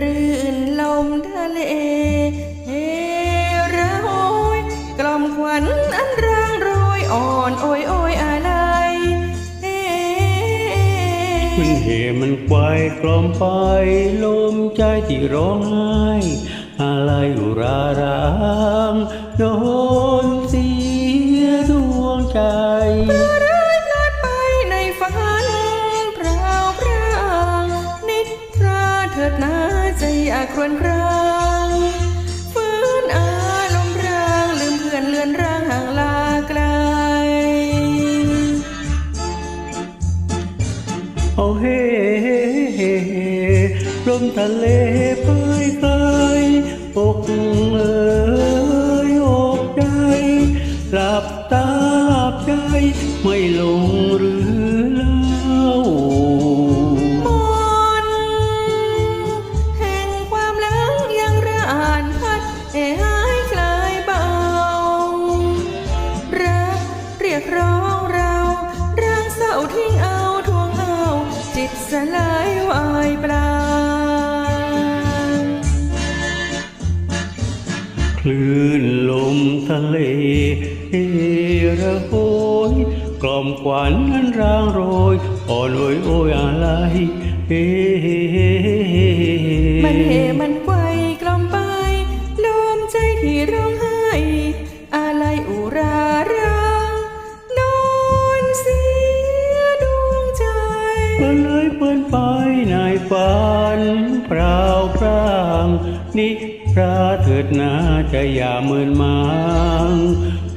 รื่นลมทะเลเฮระโหยกล่อมขวัญอันร่างโรยอ่อนโอยโอยอะไรเฮมันเหมันควายกล่อมไปลมใจที่ร้องไห้อะไรอุรารางโดนเสียดวงใจ ลมทะเลเปยเกยอกเอ๋ยอกใจหลับตาหลับใจไม่ลงหรือเล่ามนแห่งความหลังยังระอ่านพัดให้หายคลายเบา รักเรียกร้องเราร่างเศร้าทิ้งเอาทวงเอา จิตสลาย ลื่นลมทะเลเฮระโหยกล่อมขวัญนั้นร่างโรยอ่อนโอยโอยอะไรเฮเฮเฮเฮมันเหมันไกวกล่อมไปลมใจที่ร้องไห้อะไรอุรารังนอนเสียดวงใจเปิ้นเลยเปิ้นไปในฝันเปล่าพร่าง นิพระเถิดนาจะอย่าเมินมาง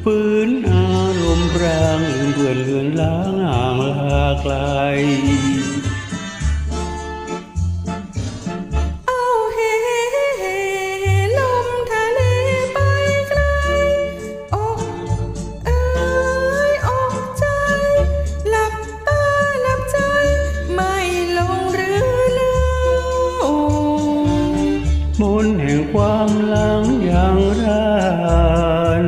ปืนอารมณ์ร่างลืมเพื่อนเลือนล้างห่างลาไกล นต์แห่งความหลังอย่างราน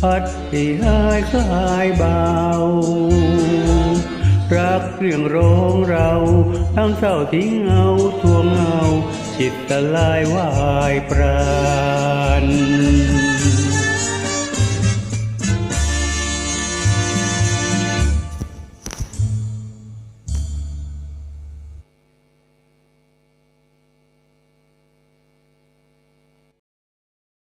พัดให้หายคลายเบา รักเรื่องร้องเราทั้งเศร้าทิ้งเอาทวงเอา จิตตะลายวายปราณ